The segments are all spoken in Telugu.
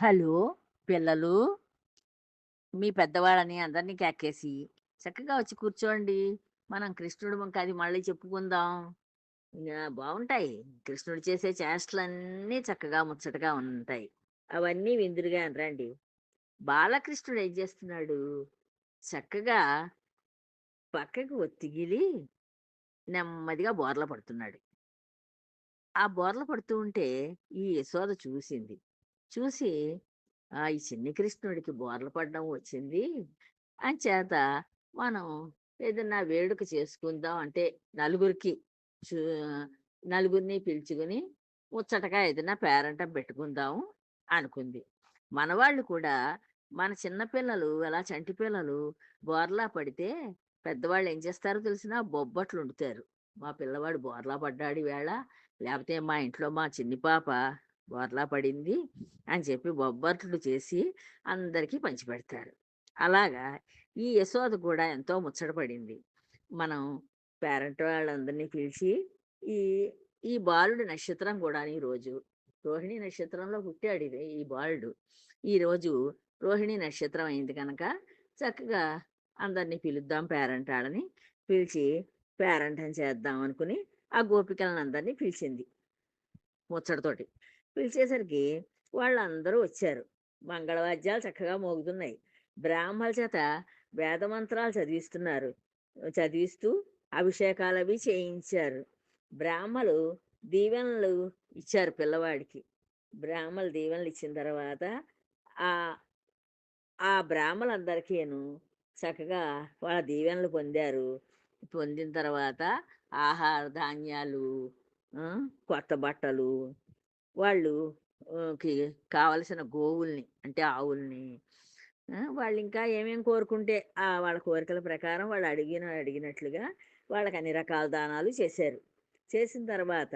హలో! పిల్లలు. మీ పెద్దవాళ్ళని అందరిని కేకేసి, చక్కగా వచ్చి కూర్చోండి. మనం కృష్ణుడు మ మళ్ళీ చెప్పుకుందాం. బాగుంటాయి కృష్ణుడు చేసే చేష్టలన్నీ చక్కగా ముచ్చటగా ఉంటాయి. అవన్నీ విందురుగా రండి. బాలకృష్ణుడు ఏం చేస్తున్నాడు? చక్కగా పక్కకు ఒత్తిగిలి నెమ్మదిగా బోర్ల పడుతున్నాడు. ఆ బోర్ల పడుతూ ఉంటే ఈ యశోద చూసింది. చూసి ఆ! ఈ చిన్ని కృష్ణుడికి బోర్లు పడడం వచ్చింది. అంచేత మనం ఏదన్నా వేడుక చేసుకుందాం అంటే నలుగురికి నలుగురిని పిలుచుకుని ముచ్చటగా ఏదైనా పేరంటం పెట్టుకుందాం అనుకుంది. మనవాళ్ళు కూడా మన చిన్న పిల్లలు అలా చంటి పిల్లలు బోర్లా పడితే పెద్దవాళ్ళు ఏం చేస్తారో తెలిసినా బొబ్బట్లు వండుతారు. మా పిల్లవాడు బోర్లా పడ్డాడు వేళ లేకపోతే మా ఇంట్లో మా చిన్ని పాప బోర్లా పడింది అని చెప్పి బొబ్బర్లు చేసి అందరికీ పంచిపెడతారు. అలాగా ఈ యశోద కూడా ఎంతో ముచ్చట పడింది. మనం పేరెంట్ వాళ్ళందరినీ పిలిచి ఈ ఈ బాలుడి నక్షత్రం కూడా ఈరోజు. రోహిణి నక్షత్రంలో పుట్టాడు ఇది ఈ బాలుడు. ఈరోజు రోహిణి నక్షత్రం అయింది కనుక చక్కగా అందరిని పిలుద్దాం పేరెంట్ వాళ్ళని పిలిచి పేరెంట్ అని చేద్దాం అనుకుని ఆ గోపికలనందరిని పిలిచింది. ముచ్చటతోటి. పిలిచేసరికి వాళ్ళందరూ వచ్చారు. మంగళవాద్యాలు చక్కగా మోగుతున్నాయి. బ్రాహ్మల చేత వేదమంత్రాలు చదివిస్తున్నారు. చదివిస్తూ అభిషేకాలవి చేయించారు. బ్రాహ్మలు దీవెనలు ఇచ్చారు పిల్లవాడికి. బ్రాహ్మలు దీవెనలు ఇచ్చిన తర్వాత ఆ ఆ బ్రాహ్మలందరికీను చక్కగా వాళ్ళ దీవెనలు పొందారు. పొందిన తర్వాత ఆహార ధాన్యాలు, కొత్త బట్టలు, వాళ్ళు కి కావలసిన గోవుల్ని అంటే ఆవుల్ని వాళ్ళు ఇంకా ఏమేమి కోరుకుంటే ఆ! వాళ్ళ కోరికల ప్రకారం వాళ్ళు అడిగిన అడిగినట్లుగా వాళ్ళకి అన్ని రకాల దానాలు చేశారు. చేసిన తర్వాత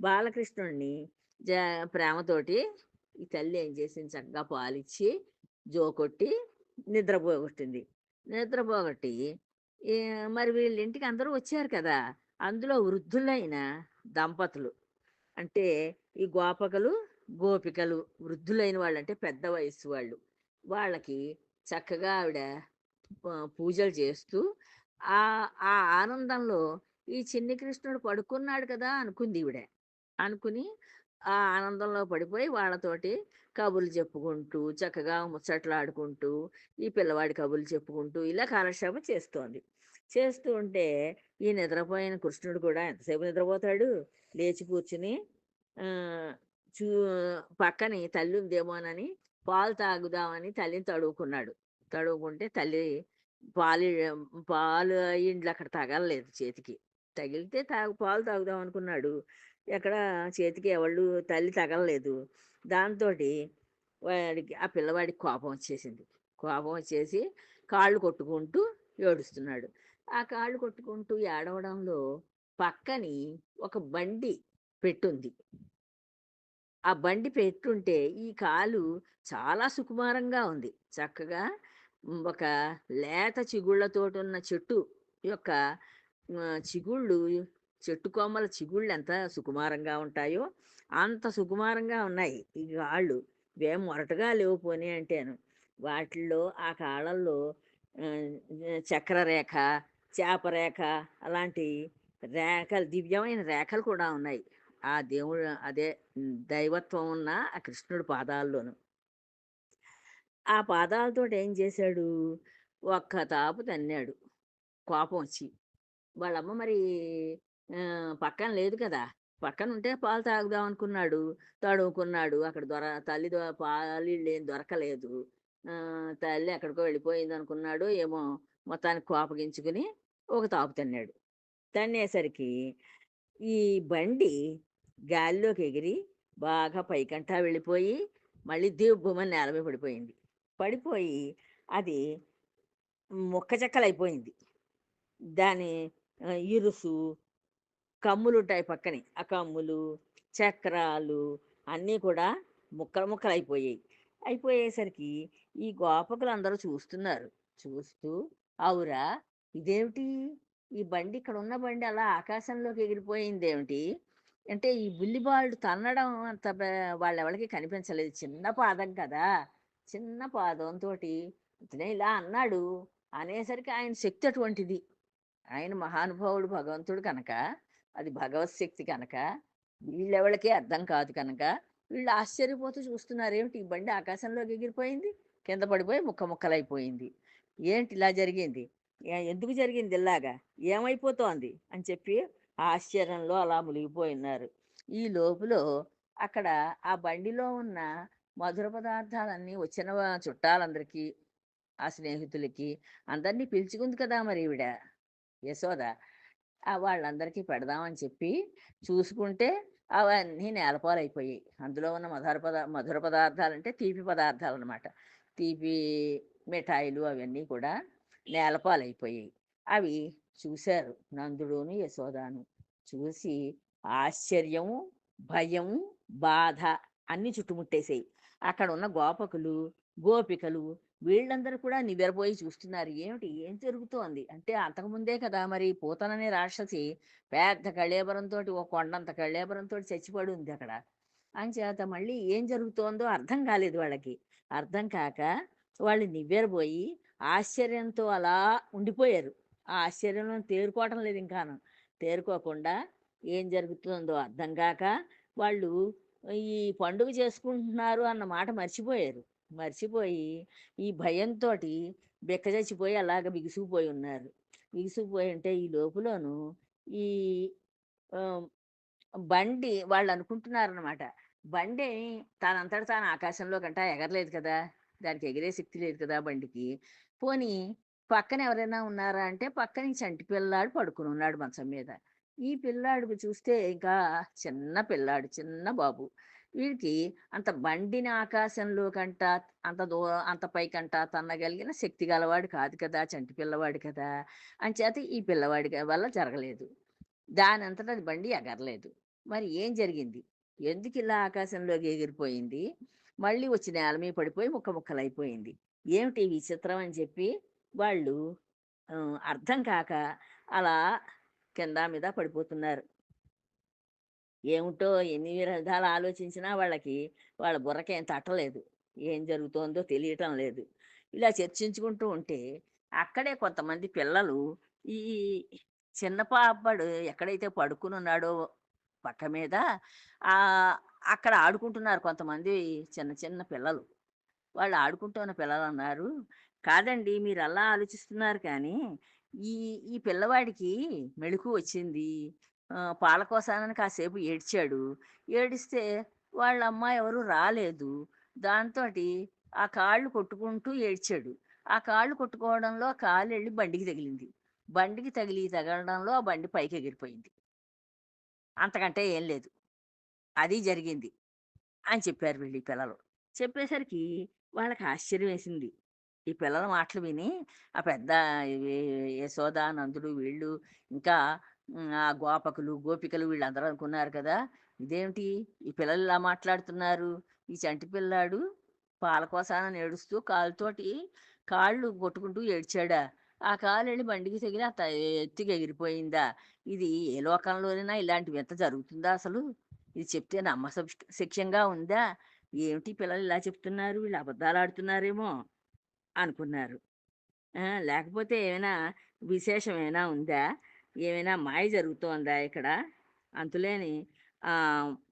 బాలకృష్ణుడిని జ ప్రేమతోటి ఈ తల్లి ఏం చేసింది చక్కగా పాలిచ్చి, జోకొట్టి నిద్రపోగొట్టింది. నిద్రపోగొట్టి మరి మరి వీళ్ళింటికి అందరూ వచ్చారు కదా! అందులో వృద్ధులైన దంపతులు. అంటే ఈ గోపకలు గోపికలు వృద్ధులైన వాళ్ళంటే పెద్ద వయసు వాళ్ళు. వాళ్ళకి చక్కగా ఆవిడ పూజలు చేస్తూ ఆ ఆ ఆనందంలో ఈ చిన్ని కృష్ణుడు పడుకున్నాడు కదా! అనుకుందీవిడ. అనుకుని ఆ ఆనందంలో పడిపోయి వాళ్ళతోటి కబుర్లు చెప్పుకుంటూ, చక్కగా ముచ్చట్లాడుకుంటూ, ఈ పిల్లవాడి కబుర్లు చెప్పుకుంటూ ఇలా కాలక్షేపం చేస్తోంది. చేస్తూ ఉంటే ఈ నిద్రపోయిన కృష్ణుడు కూడా ఎంతసేపు నిద్రపోతాడు? లేచి కూర్చుని చూ పక్కని తల్లి ఉందేమోనని పాలు తాగుదామని తల్లిని తడువుకున్నాడు. తడువుకుంటే తల్లి పాలు పాలు ఇండ్లు అక్కడ తగలలేదు చేతికి. తగిలితే తాగు పాలు తాగుదాం అనుకున్నాడు. ఎక్కడ చేతికి ఎవళ్ళు తల్లి తగలలేదు. దాంతోటి వాడికి ఆ పిల్లవాడికి కోపం వచ్చేసింది. కోపం వచ్చేసి కాళ్ళు కొట్టుకుంటూ ఏడుస్తున్నాడు. ఆ కాళ్ళు కొట్టుకుంటూ ఏడవడంలో పక్కని ఒక బండి పెట్టుంది. ఆ బండి పెట్టుంటే ఈ కాలు చాలా సుకుమారంగా ఉంది. చక్కగా ఒక లేత చిగుళ్ళతోటున్న చెట్టు యొక్క చిగుళ్ళు చెట్టు కొమ్మల చిగుళ్ళు ఎంత సుకుమారంగా ఉంటాయో, అంత సుకుమారంగా ఉన్నాయి ఈ కాళ్ళు. వేం మొరటుగా లేవు పోనీ అంటేను. వాటిల్లో ఆ కాళ్ళల్లో చక్రరేఖ, చాపరేఖ అలాంటి రేఖలు దివ్యమైన రేఖలు కూడా ఉన్నాయి. ఆ దేవుడు అదే దైవత్వం ఉన్న ఆ కృష్ణుడు పాదాల్లోను. ఆ పాదాలతో ఏం చేశాడు? ఒక్క తాపు తన్నాడు. కోపం వచ్చి. వాళ్ళమ్మ మరి పక్కన లేదు కదా! పక్కన ఉంటే పాలు తాగుదాం అనుకున్నాడు. తడుముకున్నాడు. అక్కడ దొర తల్లి పాలు పాలిళ్ళేం దొరకలేదు. తల్లి ఎక్కడికో వెళ్ళిపోయిందనుకున్నాడో ఏమో మొత్తానికి కోపగించుకుని ఒక తాపు తన్నాడు. తన్నేసరికి ఈ బండి గాలిలోకి ఎగిరి బాగా పైకంటా వెళ్ళిపోయి మళ్ళీ దిబ్బుమని నేలపై పడిపోయింది. పడిపోయి అది ముక్కచెక్కలైపోయింది. దాని ఇరుసు కమ్ములు ఉంటాయి పక్కనే. ఆ కమ్ములు, చక్రాలు అన్నీ కూడా ముక్కలు ముక్కలు అయిపోయాయి అయిపోయేసరికి ఈ గోపకులు అందరూ చూస్తున్నారు. చూస్తూ "అవురా! ఇదేమిటి? ఈ బండి ఇక్కడ ఉన్న బండి అలా ఆకాశంలోకి ఎగిరిపోయిందేమిటి? అంటే ఈ బుల్లిబాలుడు తన్నడం అంత వాళ్ళెవరికి కనిపించలేదు. చిన్న పాదం కదా! చిన్న పాదంతో ఇతనే ఇలా అన్నాడు అనేసరికి ఆయన శక్తి అటువంటిది. ఆయన మహానుభావుడు భగవంతుడు కనుక అది భగవత్ శక్తి కనుక వీళ్ళెవరికే అర్థం కాదు కనుక వీళ్ళు ఆశ్చర్యపోతూ చూస్తున్నారు ఏమిటి ఈ బండి ఆకాశంలోకి ఎగిరిపోయింది కింద పడిపోయి ముక్క ముక్కలైపోయింది. ఏంటి ఇలా జరిగింది? ఎందుకు జరిగింది ఇలాగా? ఏమైపోతోంది? అని చెప్పి ఆశ్చర్యంలో అలా మునిగిపోయినారు. ఈ లోపులో అక్కడ ఆ బండిలో ఉన్న మధుర పదార్థాలన్నీ వచ్చిన చుట్టాలందరికీ ఆ స్నేహితులకి అందరినీ పిలుచుకుంది కదా మరి ఈవిడ యశోద. వాళ్ళందరికీ పెడదామని చెప్పి చూసుకుంటే అవన్నీ నేలపాలైపోయాయి. అందులో ఉన్న మధుర పదా మధుర పదార్థాలు అంటే తీపి పదార్థాలు అనమాట తీపి మిఠాయిలు అవన్నీ కూడా నేలపాలైపోయాయి. అవి చూశారు నందుడును యశోదాను. చూసి ఆశ్చర్యము భయము బాధ అన్ని చుట్టుముట్టేసాయి అక్కడ ఉన్న గోపకులు గోపికలు వీళ్ళందరూ కూడా నివ్వెరపోయి చూస్తున్నారు. ఏమిటి? ఏం జరుగుతోంది? అంటే అంతకుముందే కదా మరి పూతననే రాక్షసి పెద్ద కళ్ళేబరంతో ఓ కొండంత కళ్ళేబరంతో చచ్చిపడి ఉంది అక్కడ. అంచేత మళ్ళీ ఏం జరుగుతోందో అర్థం కాలేదు వాళ్ళకి. అర్థం కాక వాళ్ళు నివ్వెరపోయి ఆశ్చర్యంతో అలా ఉండిపోయారు. ఆ ఆశ్చర్యంలో తేరుకోవటం లేదు ఇంకాను. తేరుకోకుండా ఏం జరుగుతుందో అర్థం కాక వాళ్ళు ఈ పండుగ చేసుకుంటున్నారు అన్న మాట మర్చిపోయారు. మర్చిపోయి ఈ భయంతో బిక్క చచ్చిపోయి అలాగ బిగుసుకుపోయి ఉన్నారు. బిగుసుకుపోయి ఉంటే ఈ లోపులోను ఈ బండి వాళ్ళు అనుకుంటున్నారనమాట బండి తానంతట తాను ఆకాశంలో కంటా ఎగరలేదు కదా. దానికి ఎగిరే శక్తి లేదు కదా బండికి. పోనీ పక్కన ఎవరైనా ఉన్నారా అంటే పక్కన చంటి పిల్లాడు పడుకుని ఉన్నాడు మంచం మీద. ఈ పిల్లాడు చూస్తే ఇంకా చిన్న పిల్లాడు చిన్న బాబు. వీడికి అంత బండిని ఆకాశంలో కంట అంత దూరం అంత పైకంట తన్నగలిగిన శక్తి గలవాడు కాదు కదా చంటి పిల్లవాడు కదా అంచేత ఈ పిల్లవాడి వల్ల జరగలేదు. దాని అంతటా అది బండి ఎగరలేదు. మరి ఏం జరిగింది? ఎందుకు ఇలా ఆకాశంలోకి ఎగిరిపోయింది? మళ్ళీ వచ్చి నేల మీద పడిపోయి ముక్క ముక్కలైపోయింది. ఏమిటి విచిత్రం అని చెప్పి వాళ్ళు అర్థం కాక అలా కింద మీద పడిపోతున్నారు. ఏమిటో ఎన్ని విధాలు ఆలోచించినా వాళ్ళకి వాళ్ళ బుర్రకేం తట్టలేదు. ఏం జరుగుతోందో తెలియటం లేదు. ఇలా చర్చించుకుంటూ ఉంటే అక్కడే కొంతమంది పిల్లలు ఈ చిన్న పాపడు ఎక్కడైతే పడుకుని ఉన్నాడో పక్క మీద అక్కడ ఆడుకుంటున్నారు కొంతమంది చిన్న చిన్న పిల్లలు. వాళ్ళు ఆడుకుంటున్న పిల్లలు అన్నారు కాదండి మీరు అలా ఆలోచిస్తున్నారు కానీ ఈ ఈ పిల్లవాడికి మెళుకు వచ్చింది. పాల కోసానని కాసేపు ఏడ్చాడు. ఏడిస్తే వాళ్ళ అమ్మ ఎవరు రాలేదు. దాంతో ఆ కాళ్ళు కొట్టుకుంటూ ఏడ్చాడు. ఆ కాళ్ళు కొట్టుకోవడంలో కాలు వెళ్ళి బండికి తగిలింది. బండికి తగిలి తగలడంలో ఆ బండి పైకి ఎగిరిపోయింది. అంతకంటే ఏం లేదు. అది జరిగింది అని చెప్పారు వీళ్ళు పిల్లలు. చెప్పేసరికి వాళ్ళకి ఆశ్చర్యం వేసింది ఈ పిల్లల మాటలు విని ఆ పెద్ద యశోద నందుడు వీళ్ళు ఇంకా ఆ గోపకులు గోపికలు వీళ్ళందరూ అనుకున్నారు కదా! ఇదేమిటి? ఈ పిల్లలు ఇలా మాట్లాడుతున్నారు? ఈ చంటి పిల్లాడు పాలకోసాన ఏడుస్తూ కాలుతోటి కాళ్ళు కొట్టుకుంటూ ఏడ్చాడా? ఆ కాలు వెళ్ళి బండికి తగిలి అంత ఎత్తుగా ఎగిరిపోయిందా? ఇది ఏ లోకంలోనైనా ఇలాంటి వింత జరుగుతుందా అసలు? ఇది చెప్తే నమ్మ శిక్షంగా ఉందా? ఏమిటి పిల్లలు ఇలా చెప్తున్నారు? వీళ్ళు అబద్ధాలు ఆడుతున్నారేమో అనుకున్నారు. లేకపోతే ఏమైనా విశేషం ఏమైనా ఉందా? ఏమైనా మాయ జరుగుతోందా ఇక్కడ? అంతులేని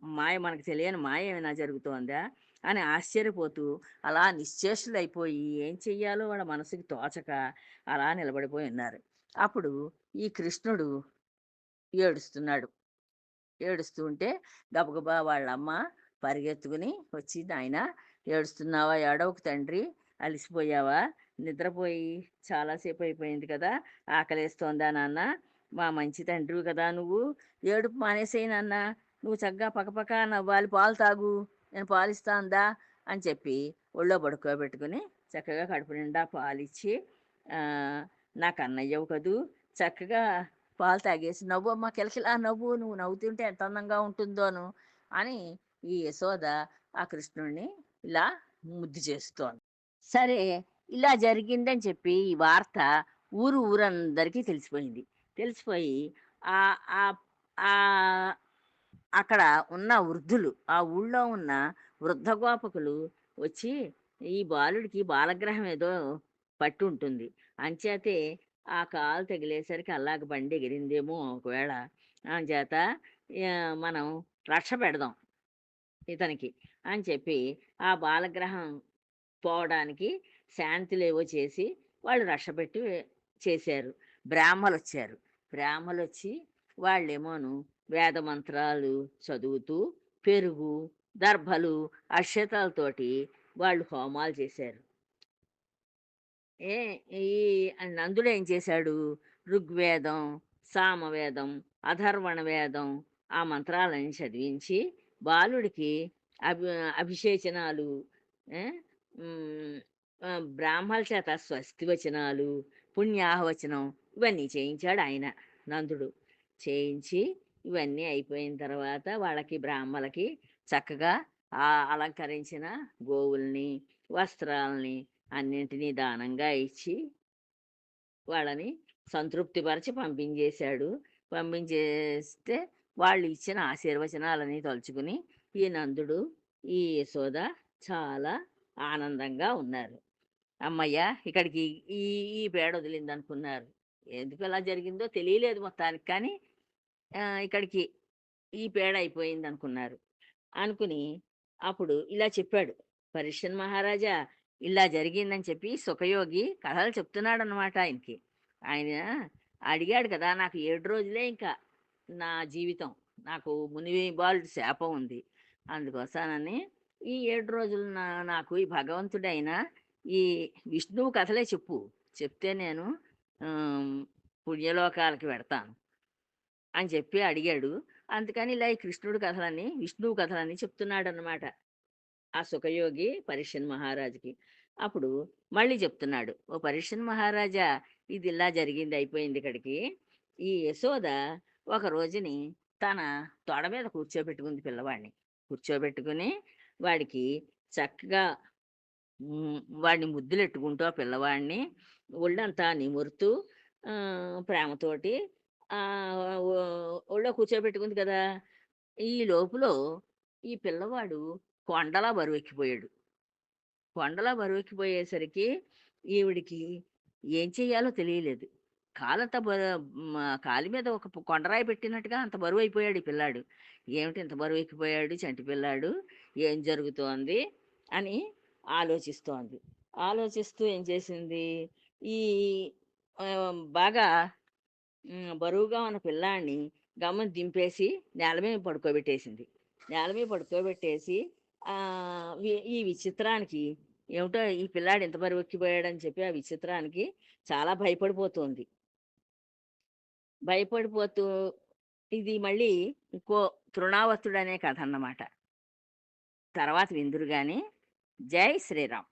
మాయ మనకు తెలియని మాయ ఏమైనా జరుగుతోందా? అని ఆశ్చర్యపోతూ అలా నిశ్చేషులైపోయి ఏం చెయ్యాలో వాళ్ళ మనసుకి తోచక అలా నిలబడిపోయి ఉన్నారు. అప్పుడు ఈ కృష్ణుడు ఏడుస్తున్నాడు. ఏడుస్తూ ఉంటే గబగబా వాళ్ళమ్మ పరిగెత్తుకుని వచ్చి నాయన ఏడుస్తున్నావా? ఏడవకు తండ్రి. అలసిపోయావా? నిద్రపోయి చాలాసేపు అయిపోయింది కదా? ఆకలేస్తోందా నాన్న? మా మంచి తండ్రివి కదా నువ్వు. ఏడుపు మానేసేయి నాన్న. నువ్వు చక్కగా పక్కపక్క నవ్వాలి పాలు తాగు. నేను పాలిస్తాందా? అని చెప్పి ఒళ్ళో పడుకోబెట్టుకుని చక్కగా కడుపు నిండా పాలిచ్చి నాకు అన్నయ్యవు కదూ. చక్కగా పాలు తాగేసి నవ్వు. అమ్మ కిలకిలా నవ్వు. నువ్వు నవ్వుతుంటే ఎంత అందంగా ఉంటుందోను అని ఈ యశోద ఆ కృష్ణుడిని ఇలా ముద్దు చేస్తోంది. సరే ఇలా జరిగిందని చెప్పి ఈ వార్త ఊరు ఊరందరికీ తెలిసిపోయింది. తెలిసిపోయి ఆ ఆ అక్కడ ఉన్న వృద్ధులు ఆ ఊళ్ళో ఉన్న వృద్ధ గోపకులు వచ్చి ఈ బాలుడికి బాలగ్రహం ఏదో పట్టు ఉంటుంది. అంచేతే ఆ కాలు తగిలేసరికి అల్లాగ బండి ఎగిరిందేమో ఒకవేళ. అంచేత మనం రక్ష పెడదాం. ఇతనికి అని చెప్పి ఆ బాలగ్రహం పోవడానికి శాంతిలేవో చేసి వాళ్ళు రక్షపెట్టి చేశారు. బ్రాహ్మలు వచ్చారు బ్రాహ్మలు వచ్చి వాళ్ళేమోను వేద మంత్రాలు చదువుతూ పెరుగు దర్భలు అక్షతాలతోటి వాళ్ళు హోమాలు చేశారు. ఏ ఈ నందుడు ఏం చేశాడు? ఋగ్వేదం సామవేదం అధర్వణ వేదం ఆ మంత్రాలని చదివించి బాలుడికి అభి అభిషేచనాలు బ్రాహ్మల చేత స్వస్తి వచనాలు పుణ్యాహవచనం ఇవన్నీ చేయించాడు ఆయన నందుడు. చేయించి ఇవన్నీ అయిపోయిన తర్వాత వాళ్ళకి బ్రాహ్మలకి చక్కగా ఆ అలంకరించిన గోవుల్ని వస్త్రాలని అన్నింటినీ దానంగా ఇచ్చి వాళ్ళని సంతృప్తిపరిచి పంపించేశాడు. పంపించేస్తే వాళ్ళు ఇచ్చిన ఆశీర్వచనాలని తలుచుకుని ఈ నందుడు ఈ యశోద చాలా ఆనందంగా ఉన్నారు. అమ్మయ్య ఇక్కడికి ఈ ఈ పేడ వదిలింది అనుకున్నారు ఎందుకు ఎలా జరిగిందో తెలియలేదు మొత్తానికి కానీ ఇక్కడికి ఈ పేడ అయిపోయింది అనుకున్నారు అనుకుని అప్పుడు ఇలా చెప్పాడు. పరిషన్ మహారాజా ఇలా జరిగిందని చెప్పి సుఖయోగి కథలు చెప్తున్నాడు అనమాట ఆయనకి. ఆయన అడిగాడు కదా నాకు ఏడు రోజులే ఇంకా. నా జీవితం. నాకు మునివే బాలుడి శాపం ఉంది. అందుకోసానని ఈ ఏడు రోజులు నా నాకు ఈ భగవంతుడైన ఈ విష్ణువు కథలే చెప్పు. చెప్తే నేను పుణ్యలోకాలకి పెడతాను అని చెప్పి అడిగాడు. అందుకని ఇలా ఈ కృష్ణుడు కథలని విష్ణువు కథలని చెప్తున్నాడు అనమాట ఆ సుఖయోగి పరీక్షన్ మహారాజుకి. అప్పుడు మళ్ళీ చెప్తున్నాడు ఓ పరీక్షన్ మహారాజా ఇది ఇలా జరిగింది అయిపోయింది ఇక్కడికి. ఈ యశోద ఒక రోజుని తన తొడ మీద కూర్చోబెట్టుకుంది పిల్లవాడిని. కూర్చోబెట్టుకుని వాడికి చక్కగా వాడిని ముద్దులెట్టుకుంటూ ఆ పిల్లవాడిని ఒళ్ళంతా నిమురుతూ ప్రేమతోటి ఒళ్ళో కూర్చోబెట్టుకుంది కదా! ఈ లోపల ఈ పిల్లవాడు కొండలా బరువెక్కిపోయాడు. కొండలా బరువెక్కిపోయేసరికి ఈవిడికి ఏం చెయ్యాలో తెలియలేదు. కాలంత బరు కాలి మీద ఒక కొండరాయి పెట్టినట్టుగా అంత బరువు అయిపోయాడు ఈ పిల్లాడు. ఏమిటి ఇంత బరువు ఎక్కిపోయాడు చంటి పిల్లాడు? ఏం జరుగుతోంది? అని ఆలోచిస్తోంది. ఆలోచిస్తూ ఏం చేసింది? ఈ బాగా బరువుగా ఉన్న పిల్లాడిని గమ్మం దింపేసి నేల మీద పడుకోబెట్టేసింది. నేల మీద పడుకోబెట్టేసి ఈ విచిత్రానికి ఏమిటో ఈ పిల్లాడు ఎంత బరువు ఎక్కిపోయాడని చెప్పి ఆ విచిత్రానికి చాలా భయపడిపోతుంది. భయపడిపోతూ ఇది మళ్ళీ ఇంకో తృణావతుడు అనే కథ అన్నమాట. తర్వాత విందురు కానీ జై శ్రీరామ్.